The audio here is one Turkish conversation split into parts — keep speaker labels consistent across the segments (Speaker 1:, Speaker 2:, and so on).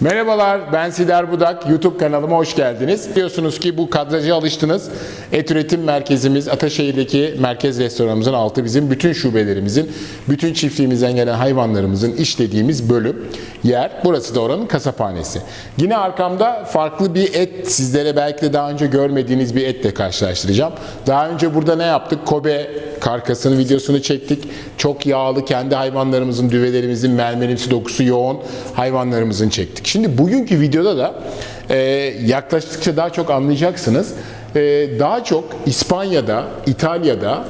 Speaker 1: Merhabalar, ben Sider Budak. YouTube kanalıma hoş geldiniz. Biliyorsunuz ki bu kadraja alıştınız. Et üretim merkezimiz, Ataşehir'deki merkez restoranımızın altı bizim bütün şubelerimizin, bütün çiftliğimizden gelen hayvanlarımızın işlediğimiz bölüm, yer. Burası da oranın kasaphanesi. Yine arkamda farklı bir et, sizlere belki de daha önce görmediğiniz bir etle karşılaştıracağım. Daha önce burada ne yaptık? Kobe karkasının videosunu çektik. Çok yağlı kendi hayvanlarımızın, düvelerimizin mermerimsi dokusu yoğun hayvanlarımızın çektik. Şimdi bugünkü videoda da e, yaklaştıkça daha çok anlayacaksınız. E, daha çok İspanya'da, İtalya'da,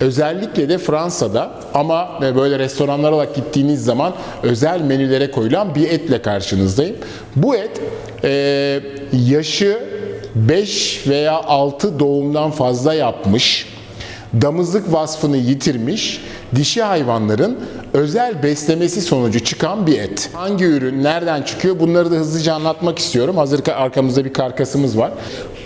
Speaker 1: özellikle de Fransa'da ama e, böyle restoranlara olarak gittiğiniz zaman özel menülere koyulan bir etle karşınızdayım. Bu et e, yaşı 5 veya 6 doğumdan fazla yapmış damızlık vasfını yitirmiş dişi hayvanların özel beslemesi sonucu çıkan bir et. Hangi ürün, nereden çıkıyor bunları da hızlıca anlatmak istiyorum. Hazır ka- arkamızda bir karkasımız var.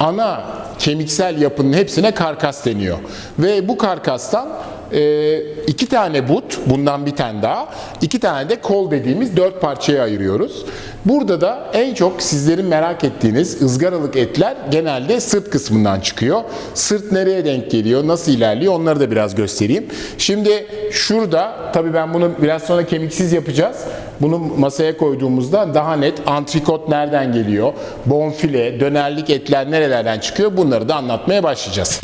Speaker 1: Ana kemiksel yapının hepsine karkas deniyor. Ve bu karkastan e, iki tane but, bundan bir tane daha, iki tane de kol dediğimiz dört parçaya ayırıyoruz. Burada da en çok sizlerin merak ettiğiniz ızgaralık etler genelde sırt kısmından çıkıyor. Sırt nereye denk geliyor, nasıl ilerliyor onları da biraz göstereyim. Şimdi şurada, tabii ben bunu biraz sonra kemiksiz yapacağız. Bunu masaya koyduğumuzda daha net antrikot nereden geliyor, bonfile, dönerlik etler nerelerden çıkıyor bunları da anlatmaya başlayacağız.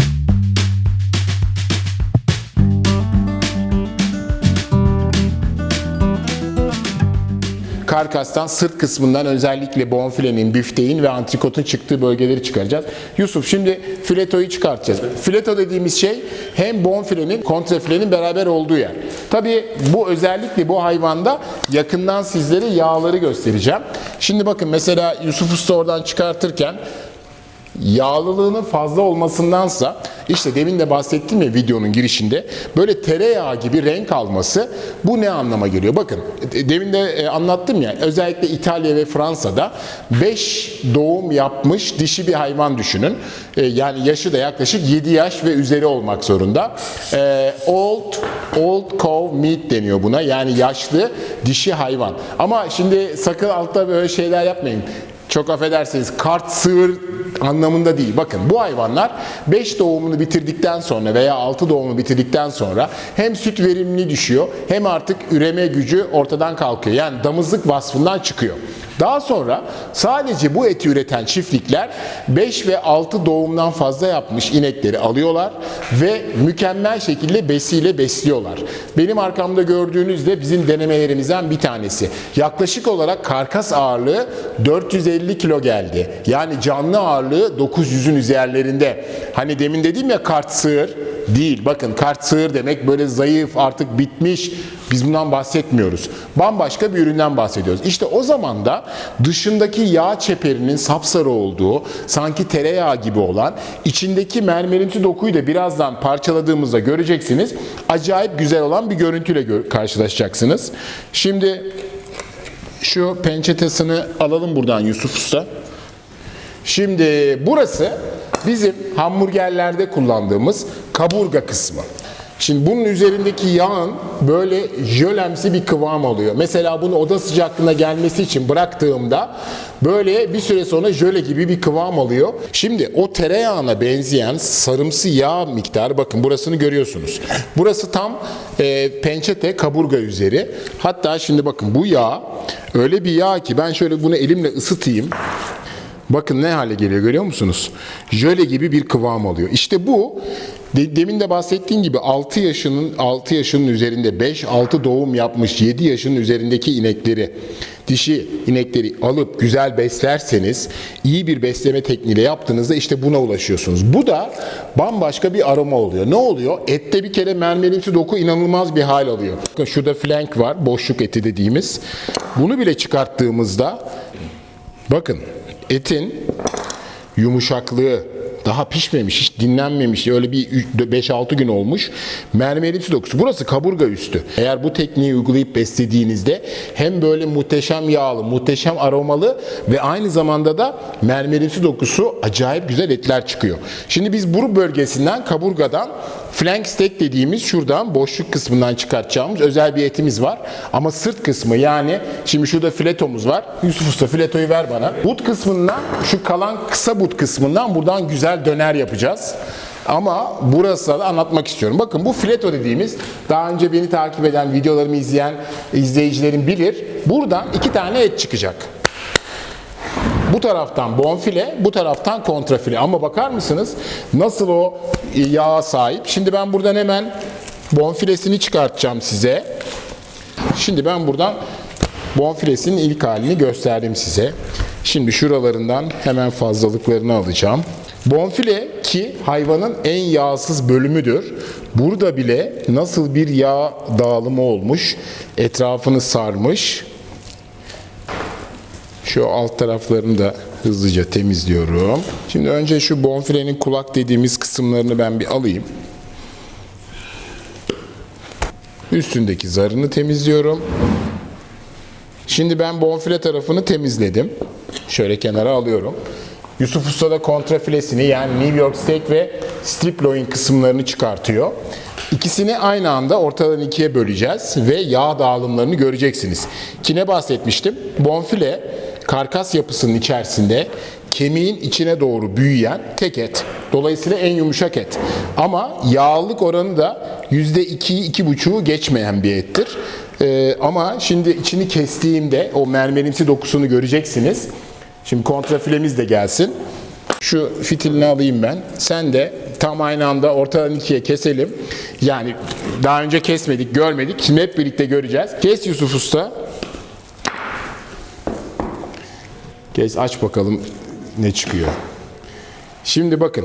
Speaker 1: Karkastan sırt kısmından özellikle bonfilenin, büfteğin ve antrikotun çıktığı bölgeleri çıkaracağız. Yusuf şimdi filetoyu çıkartacağız. Fileto dediğimiz şey hem bonfilenin kontrafilenin beraber olduğu yer. Tabii bu özellikle bu hayvanda yakından sizlere yağları göstereceğim. Şimdi bakın mesela Yusuf Usta oradan çıkartırken yağlılığının fazla olmasındansa işte demin de bahsettim ya videonun girişinde böyle tereyağı gibi renk alması bu ne anlama geliyor? Bakın demin de e, anlattım ya özellikle İtalya ve Fransa'da 5 doğum yapmış dişi bir hayvan düşünün. E, Yani yaşı da yaklaşık 7 yaş ve üzeri olmak zorunda. E, Old old cow meat deniyor buna. Yani yaşlı dişi hayvan. Ama şimdi sakın altta böyle şeyler yapmayın. Çok affedersiniz kart sığır anlamında değil. Bakın bu hayvanlar 5 doğumunu bitirdikten sonra veya 6 doğumunu bitirdikten sonra hem süt verimli düşüyor hem artık üreme gücü ortadan kalkıyor. Yani damızlık vasfından çıkıyor. Daha sonra sadece bu eti üreten çiftlikler 5 ve 6 doğumdan fazla yapmış inekleri alıyorlar ve mükemmel şekilde besiyle besliyorlar. Benim arkamda gördüğünüz de bizim denemelerimizden bir tanesi. Yaklaşık olarak karkas ağırlığı 450 kilo geldi. Yani canlı ağırlığı 900'ün üzerlerinde. Hani demin dedim ya kart sığır değil. Bakın kart sığır demek böyle zayıf artık bitmiş. Biz bundan bahsetmiyoruz. Bambaşka bir üründen bahsediyoruz. İşte o zaman da dışındaki yağ çeperinin sapsarı olduğu, sanki tereyağı gibi olan, içindeki mermerimsi dokuyu da birazdan parçaladığımızda göreceksiniz. Acayip güzel olan bir görüntüyle gö- karşılaşacaksınız. Şimdi şu pençetesini alalım buradan Yusuf Usta. Şimdi burası bizim hamburgerlerde kullandığımız kaburga kısmı. Şimdi bunun üzerindeki yağın böyle jölemsi bir kıvam alıyor. Mesela bunu oda sıcaklığına gelmesi için bıraktığımda böyle bir süre sonra jöle gibi bir kıvam alıyor. Şimdi o tereyağına benzeyen sarımsı yağ miktarı bakın burasını görüyorsunuz. Burası tam e, pençete kaburga üzeri. Hatta şimdi bakın bu yağ öyle bir yağ ki ben şöyle bunu elimle ısıtayım. Bakın ne hale geliyor görüyor musunuz? Jöle gibi bir kıvam alıyor. İşte bu de- demin de bahsettiğim gibi 6 yaşının 6 yaşının üzerinde 5-6 doğum yapmış 7 yaşının üzerindeki inekleri dişi inekleri alıp güzel beslerseniz iyi bir besleme tekniğiyle yaptığınızda işte buna ulaşıyorsunuz. Bu da bambaşka bir aroma oluyor. Ne oluyor? Ette bir kere mermerimsi doku inanılmaz bir hal alıyor. Bakın şurada flank var, boşluk eti dediğimiz. Bunu bile çıkarttığımızda bakın etin yumuşaklığı, daha pişmemiş, hiç dinlenmemiş. Öyle bir 5-6 gün olmuş. Mermerimsi dokusu. Burası kaburga üstü. Eğer bu tekniği uygulayıp beslediğinizde hem böyle muhteşem yağlı, muhteşem aromalı ve aynı zamanda da mermerimsi dokusu acayip güzel etler çıkıyor. Şimdi biz bu bölgesinden kaburgadan flank steak dediğimiz şuradan boşluk kısmından çıkartacağımız özel bir etimiz var. Ama sırt kısmı yani şimdi şurada filetomuz var. Yusuf Usta filetoyu ver bana. But kısmından şu kalan kısa but kısmından buradan güzel döner yapacağız. Ama burası da anlatmak istiyorum. Bakın bu fileto dediğimiz daha önce beni takip eden, videolarımı izleyen izleyicilerin bilir. Buradan iki tane et çıkacak. Bu taraftan bonfile, bu taraftan kontrafile. Ama bakar mısınız nasıl o yağa sahip? Şimdi ben buradan hemen bonfilesini çıkartacağım size. Şimdi ben buradan bonfilesinin ilk halini gösterdim size. Şimdi şuralarından hemen fazlalıklarını alacağım. Bonfile ki hayvanın en yağsız bölümüdür. Burada bile nasıl bir yağ dağılımı olmuş, etrafını sarmış. Şu alt taraflarını da hızlıca temizliyorum. Şimdi önce şu bonfilenin kulak dediğimiz kısımlarını ben bir alayım. Üstündeki zarını temizliyorum. Şimdi ben bonfile tarafını temizledim. Şöyle kenara alıyorum. Yusuf Usta da kontrafilesini yani New York Steak ve strip loin kısımlarını çıkartıyor. İkisini aynı anda ortadan ikiye böleceğiz ve yağ dağılımlarını göreceksiniz. Ki ne bahsetmiştim? Bonfile karkas yapısının içerisinde kemiğin içine doğru büyüyen tek et. Dolayısıyla en yumuşak et. Ama yağlılık oranı da %2'yi 2,5'u geçmeyen bir ettir. Ee, ama şimdi içini kestiğimde o mermerimsi dokusunu göreceksiniz. Şimdi kontrafilemiz de gelsin. Şu fitilini alayım ben. Sen de tam aynı anda ortadan ikiye keselim. Yani daha önce kesmedik, görmedik. Şimdi hep birlikte göreceğiz. Kes Yusuf Usta. Kes aç bakalım ne çıkıyor. Şimdi bakın.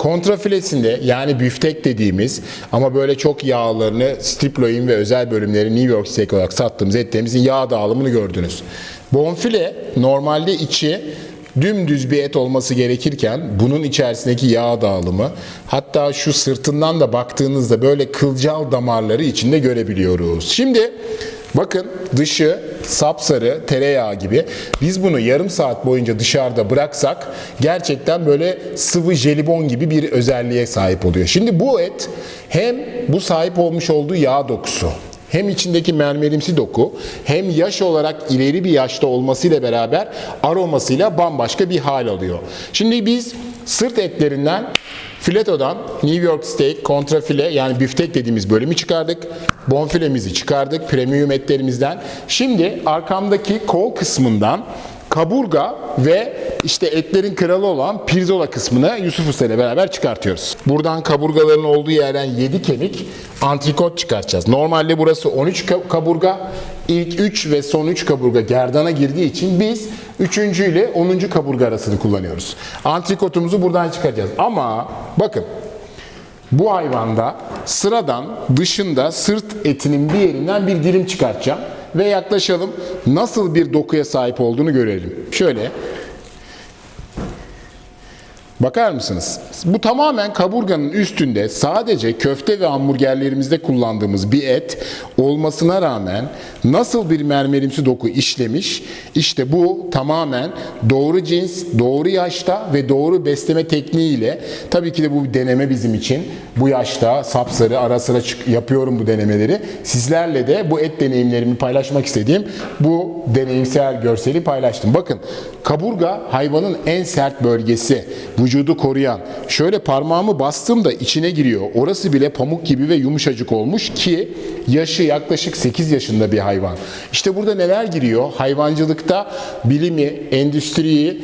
Speaker 1: Kontrafilesinde yani büftek dediğimiz ama böyle çok yağlarını strip loin ve özel bölümleri New York steak olarak sattığımız etlerimizin yağ dağılımını gördünüz. Bonfile normalde içi dümdüz bir et olması gerekirken bunun içerisindeki yağ dağılımı hatta şu sırtından da baktığınızda böyle kılcal damarları içinde görebiliyoruz. Şimdi bakın dışı sapsarı tereyağı gibi biz bunu yarım saat boyunca dışarıda bıraksak gerçekten böyle sıvı jelibon gibi bir özelliğe sahip oluyor. Şimdi bu et hem bu sahip olmuş olduğu yağ dokusu hem içindeki mermerimsi doku hem yaş olarak ileri bir yaşta olmasıyla beraber aromasıyla bambaşka bir hal alıyor. Şimdi biz sırt etlerinden Filetodan New York Steak, kontrafile yani büftek dediğimiz bölümü çıkardık. Bonfilemizi çıkardık premium etlerimizden. Şimdi arkamdaki kol kısmından kaburga ve işte etlerin kralı olan pirzola kısmını Yusuf Usta ile beraber çıkartıyoruz. Buradan kaburgaların olduğu yerden 7 kemik antrikot çıkartacağız. Normalde burası 13 ka- kaburga. İlk 3 ve son 3 kaburga gerdana girdiği için biz 3. ile 10. kaburga arasını kullanıyoruz. Antrikotumuzu buradan çıkaracağız. Ama bakın bu hayvanda sıradan dışında sırt etinin bir yerinden bir dilim çıkartacağım ve yaklaşalım nasıl bir dokuya sahip olduğunu görelim. Şöyle Bakar mısınız? Bu tamamen kaburganın üstünde sadece köfte ve hamburgerlerimizde kullandığımız bir et olmasına rağmen nasıl bir mermerimsi doku işlemiş? İşte bu tamamen doğru cins, doğru yaşta ve doğru besleme tekniğiyle tabii ki de bu bir deneme bizim için. Bu yaşta sapsarı ara sıra çık- yapıyorum bu denemeleri. Sizlerle de bu et deneyimlerimi paylaşmak istediğim bu deneyimsel görseli paylaştım. Bakın kaburga hayvanın en sert bölgesi. Vücudu koruyan. Şöyle parmağımı bastığımda içine giriyor. Orası bile pamuk gibi ve yumuşacık olmuş ki yaşı yaklaşık 8 yaşında bir hayvan. İşte burada neler giriyor? Hayvancılıkta bilimi, endüstriyi,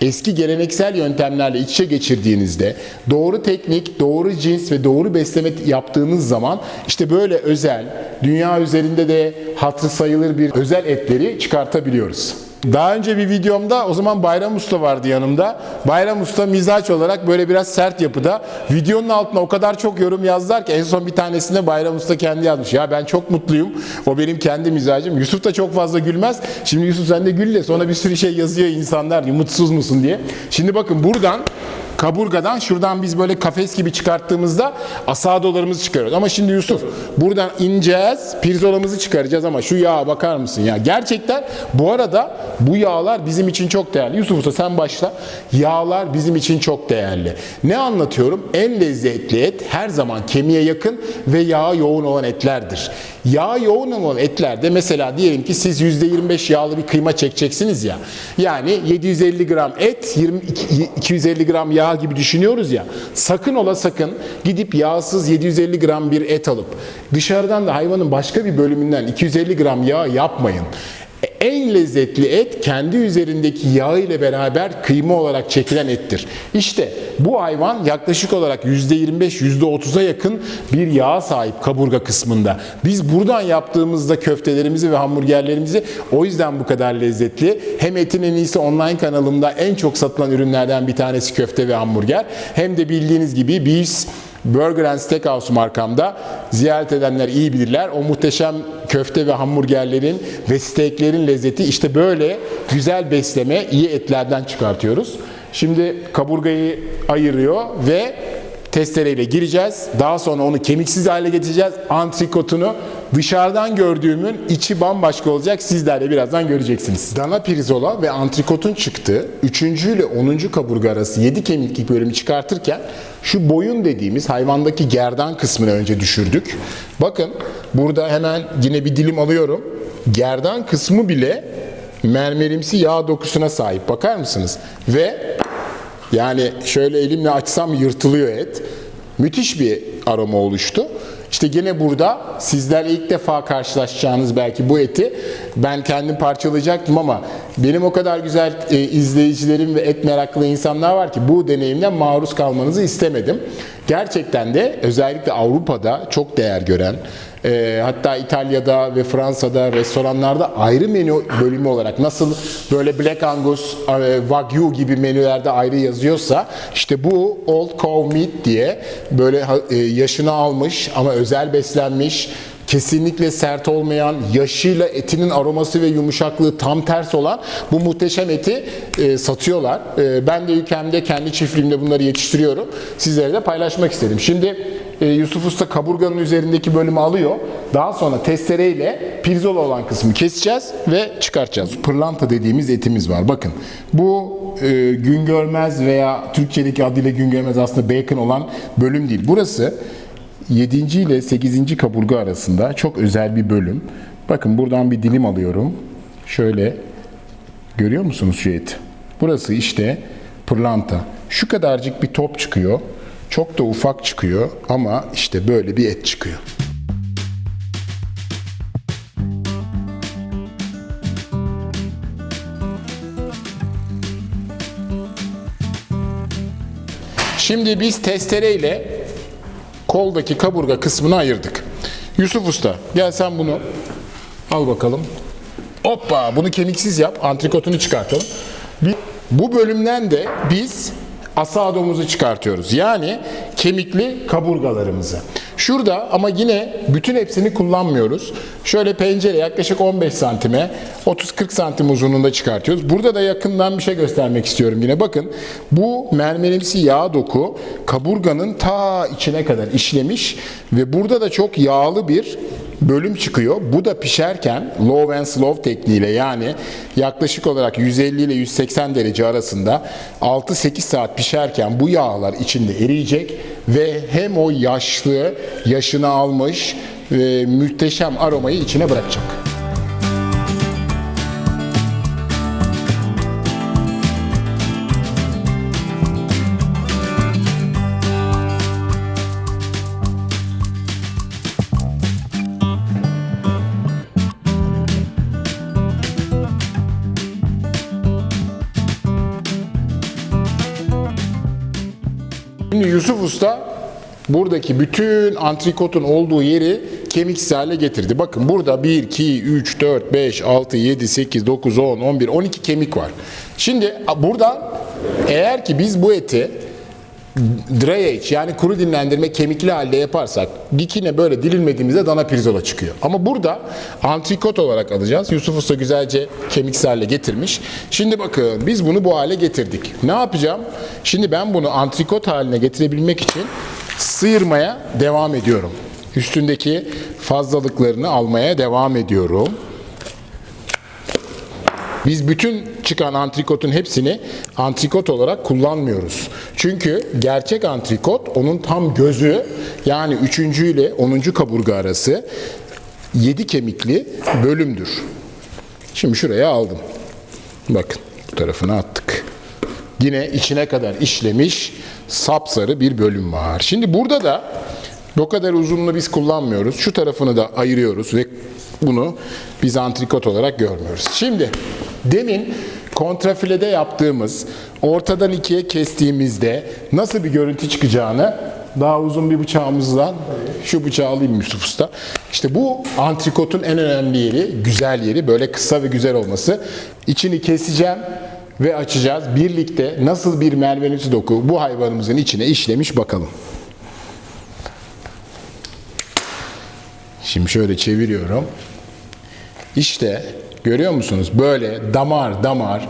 Speaker 1: eski geleneksel yöntemlerle iç içe geçirdiğinizde doğru teknik, doğru cins ve doğru besleme yaptığınız zaman işte böyle özel, dünya üzerinde de hatırı sayılır bir özel etleri çıkartabiliyoruz. Daha önce bir videomda o zaman Bayram Usta vardı yanımda. Bayram Usta mizaç olarak böyle biraz sert yapıda. Videonun altına o kadar çok yorum yazdılar ki en son bir tanesinde Bayram Usta kendi yazmış. Ya ben çok mutluyum. O benim kendi mizacım. Yusuf da çok fazla gülmez. Şimdi Yusuf sen de gülle. Sonra bir sürü şey yazıyor insanlar. Mutsuz musun diye. Şimdi bakın buradan kaburgadan şuradan biz böyle kafes gibi çıkarttığımızda asadolarımızı çıkarıyoruz. Ama şimdi Yusuf buradan ineceğiz, pirzolamızı çıkaracağız ama şu yağa bakar mısın ya? Gerçekten bu arada bu yağlar bizim için çok değerli. Yusuf Usta sen başla. Yağlar bizim için çok değerli. Ne anlatıyorum? En lezzetli et her zaman kemiğe yakın ve yağı yoğun olan etlerdir. Yağ yoğun olan etlerde mesela diyelim ki siz %25 yağlı bir kıyma çekeceksiniz ya. Yani 750 gram et, 20, 250 gram yağ gibi düşünüyoruz ya. Sakın ola sakın gidip yağsız 750 gram bir et alıp dışarıdan da hayvanın başka bir bölümünden 250 gram yağ yapmayın. En lezzetli et kendi üzerindeki yağ ile beraber kıyma olarak çekilen ettir. İşte bu hayvan yaklaşık olarak %25-%30'a yakın bir yağa sahip kaburga kısmında. Biz buradan yaptığımızda köftelerimizi ve hamburgerlerimizi o yüzden bu kadar lezzetli. Hem Etin En İyisi online kanalımda en çok satılan ürünlerden bir tanesi köfte ve hamburger. Hem de bildiğiniz gibi Beefs Burger and Steakhouse markamda ziyaret edenler iyi bilirler. O muhteşem köfte ve hamburgerlerin ve steaklerin lezzeti işte böyle güzel besleme iyi etlerden çıkartıyoruz. Şimdi kaburgayı ayırıyor ve testereyle gireceğiz. Daha sonra onu kemiksiz hale getireceğiz. Antrikotunu dışarıdan gördüğümün içi bambaşka olacak. Sizler de birazdan göreceksiniz. Dana pirzola ve antrikotun çıktığı 3. ile 10. kaburga arası 7 kemiklik bölümü çıkartırken şu boyun dediğimiz hayvandaki gerdan kısmını önce düşürdük. Bakın burada hemen yine bir dilim alıyorum. Gerdan kısmı bile mermerimsi yağ dokusuna sahip. Bakar mısınız? Ve yani şöyle elimle açsam yırtılıyor et. Müthiş bir aroma oluştu. İşte gene burada sizlerle ilk defa karşılaşacağınız belki bu eti ben kendim parçalayacaktım ama benim o kadar güzel e, izleyicilerim ve et meraklı insanlar var ki bu deneyimden maruz kalmanızı istemedim. Gerçekten de özellikle Avrupa'da çok değer gören e, hatta İtalya'da ve Fransa'da restoranlarda ayrı menü bölümü olarak nasıl böyle Black Angus, e, Wagyu gibi menülerde ayrı yazıyorsa işte bu Old Cow Meat diye böyle e, yaşını almış ama özel beslenmiş kesinlikle sert olmayan, yaşıyla etinin aroması ve yumuşaklığı tam ters olan bu muhteşem eti e, satıyorlar. E, ben de ülkemde kendi çiftliğimde bunları yetiştiriyorum. Sizlere de paylaşmak istedim. Şimdi e, Yusuf Usta kaburganın üzerindeki bölümü alıyor. Daha sonra testereyle pirzola olan kısmı keseceğiz ve çıkartacağız. Pırlanta dediğimiz etimiz var. Bakın bu e, gün görmez veya Türkçedeki adıyla gün görmez aslında bacon olan bölüm değil. Burası 7. ile 8. kaburga arasında çok özel bir bölüm. Bakın buradan bir dilim alıyorum. Şöyle görüyor musunuz şu eti? Burası işte pırlanta. Şu kadarcık bir top çıkıyor. Çok da ufak çıkıyor ama işte böyle bir et çıkıyor. Şimdi biz testereyle koldaki kaburga kısmını ayırdık. Yusuf Usta gel sen bunu al bakalım. Hoppa bunu kemiksiz yap. Antrikotunu çıkartalım. Bu bölümden de biz asadomuzu çıkartıyoruz. Yani kemikli kaburgalarımızı. Şurada ama yine bütün hepsini kullanmıyoruz. Şöyle pencere yaklaşık 15 santime 30-40 santim uzunluğunda çıkartıyoruz. Burada da yakından bir şey göstermek istiyorum yine. Bakın bu mermerimsi yağ doku kaburganın ta içine kadar işlemiş ve burada da çok yağlı bir bölüm çıkıyor. Bu da pişerken low and slow tekniğiyle yani yaklaşık olarak 150 ile 180 derece arasında 6-8 saat pişerken bu yağlar içinde eriyecek ve hem o yaşlı, yaşını almış ve muhteşem aromayı içine bırakacak. Yusuf Usta buradaki bütün antrikotun olduğu yeri kemiksiz hale getirdi. Bakın burada 1, 2, 3, 4, 5, 6, 7, 8, 9, 10, 11, 12 kemik var. Şimdi buradan eğer ki biz bu eti dry age yani kuru dinlendirme kemikli halde yaparsak dikine böyle dilimlediğimizde dana pirzola çıkıyor. Ama burada antrikot olarak alacağız. Yusuf Usta güzelce kemiksiz hale getirmiş. Şimdi bakın biz bunu bu hale getirdik. Ne yapacağım? Şimdi ben bunu antrikot haline getirebilmek için sıyırmaya devam ediyorum. Üstündeki fazlalıklarını almaya devam ediyorum. Biz bütün çıkan antrikotun hepsini antrikot olarak kullanmıyoruz. Çünkü gerçek antrikot onun tam gözü yani 3. ile 10. kaburga arası 7 kemikli bölümdür. Şimdi şuraya aldım. Bakın bu tarafına attık. Yine içine kadar işlemiş sapsarı bir bölüm var. Şimdi burada da bu kadar uzunluğu biz kullanmıyoruz. Şu tarafını da ayırıyoruz ve bunu biz antrikot olarak görmüyoruz. Şimdi demin kontrafilede yaptığımız ortadan ikiye kestiğimizde nasıl bir görüntü çıkacağını daha uzun bir bıçağımızdan şu bıçağı alayım Yusuf Usta. İşte bu antrikotun en önemli yeri, güzel yeri böyle kısa ve güzel olması. İçini keseceğim ve açacağız. Birlikte nasıl bir mermerimsi doku bu hayvanımızın içine işlemiş bakalım. Şimdi şöyle çeviriyorum. İşte görüyor musunuz? Böyle damar damar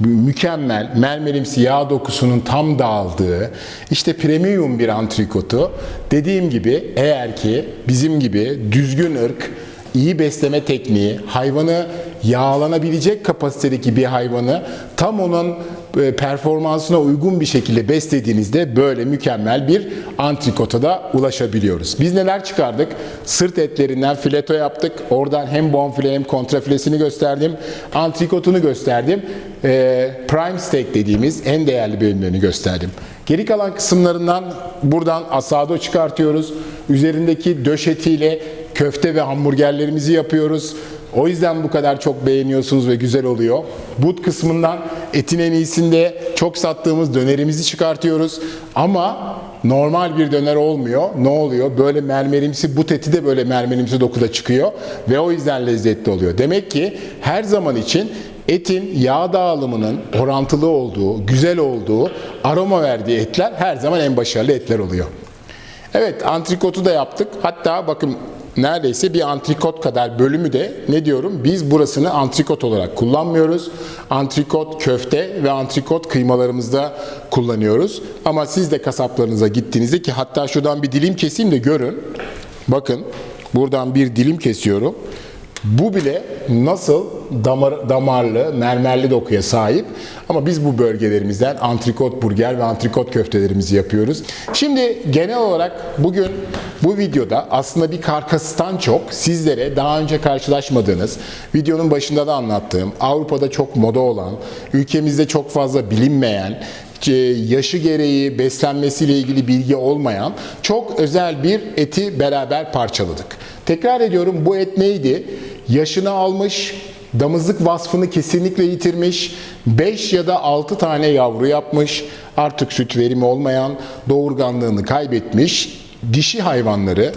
Speaker 1: mükemmel mermerimsi yağ dokusunun tam dağıldığı işte premium bir antrikotu dediğim gibi eğer ki bizim gibi düzgün ırk iyi besleme tekniği, hayvanı yağlanabilecek kapasitedeki bir hayvanı tam onun performansına uygun bir şekilde beslediğinizde böyle mükemmel bir antrikota da ulaşabiliyoruz. Biz neler çıkardık? Sırt etlerinden fileto yaptık. Oradan hem bonfile hem kontrafilesini gösterdim. Antrikotunu gösterdim. E, prime steak dediğimiz en değerli bölümlerini gösterdim. Geri kalan kısımlarından buradan asado çıkartıyoruz. Üzerindeki döş etiyle köfte ve hamburgerlerimizi yapıyoruz. O yüzden bu kadar çok beğeniyorsunuz ve güzel oluyor. But kısmından etin en iyisinde çok sattığımız dönerimizi çıkartıyoruz. Ama normal bir döner olmuyor. Ne oluyor? Böyle mermerimsi but eti de böyle mermerimsi dokuda çıkıyor ve o yüzden lezzetli oluyor. Demek ki her zaman için etin yağ dağılımının orantılı olduğu, güzel olduğu, aroma verdiği etler her zaman en başarılı etler oluyor. Evet antrikotu da yaptık. Hatta bakın neredeyse bir antrikot kadar bölümü de ne diyorum biz burasını antrikot olarak kullanmıyoruz. Antrikot köfte ve antrikot kıymalarımızda kullanıyoruz. Ama siz de kasaplarınıza gittiğinizde ki hatta şuradan bir dilim keseyim de görün. Bakın buradan bir dilim kesiyorum. Bu bile nasıl damar, damarlı, mermerli dokuya sahip. Ama biz bu bölgelerimizden antrikot burger ve antrikot köftelerimizi yapıyoruz. Şimdi genel olarak bugün bu videoda aslında bir karkastan çok sizlere daha önce karşılaşmadığınız, videonun başında da anlattığım, Avrupa'da çok moda olan, ülkemizde çok fazla bilinmeyen, yaşı gereği beslenmesiyle ilgili bilgi olmayan çok özel bir eti beraber parçaladık. Tekrar ediyorum bu et neydi? Yaşını almış, damızlık vasfını kesinlikle yitirmiş, 5 ya da 6 tane yavru yapmış, artık süt verimi olmayan, doğurganlığını kaybetmiş dişi hayvanları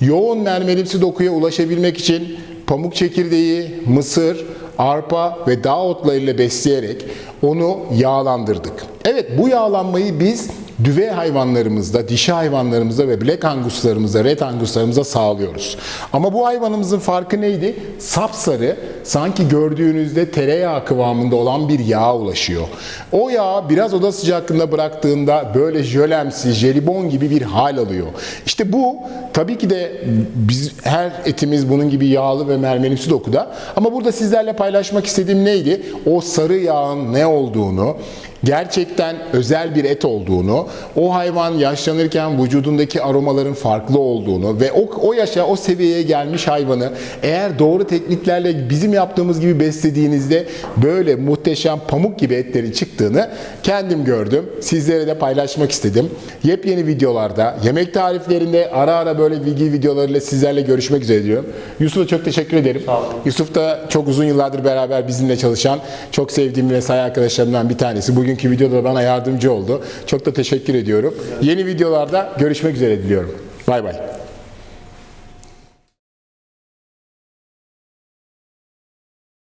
Speaker 1: yoğun mermerimsi dokuya ulaşabilmek için pamuk çekirdeği, mısır, arpa ve dağ otlarıyla besleyerek onu yağlandırdık. Evet bu yağlanmayı biz düve hayvanlarımızda, dişi hayvanlarımızda ve black anguslarımızda, red anguslarımızda sağlıyoruz. Ama bu hayvanımızın farkı neydi? Sapsarı, sanki gördüğünüzde tereyağı kıvamında olan bir yağa ulaşıyor. O yağ biraz oda sıcaklığında bıraktığında böyle jölemsi, jelibon gibi bir hal alıyor. İşte bu tabii ki de biz her etimiz bunun gibi yağlı ve mermerimsi dokuda. Ama burada sizlerle paylaşmak istediğim neydi? O sarı yağın ne olduğunu, gerçekten özel bir et olduğunu, o hayvan yaşlanırken vücudundaki aromaların farklı olduğunu ve o, o yaşa, o seviyeye gelmiş hayvanı eğer doğru tekniklerle bizim yaptığımız gibi beslediğinizde böyle muhteşem pamuk gibi etleri çıktığını kendim gördüm. Sizlere de paylaşmak istedim. Yepyeni videolarda, yemek tariflerinde ara ara böyle bilgi videolarıyla sizlerle görüşmek üzere diyorum. Yusuf'a çok teşekkür ederim. Yusuf da çok uzun yıllardır beraber bizimle çalışan, çok sevdiğim ve sayı arkadaşlarımdan bir tanesi. Bugünkü videoda bana yardımcı oldu. Çok da teşekkür ediyorum. Yeni videolarda görüşmek üzere diliyorum. Bay bay.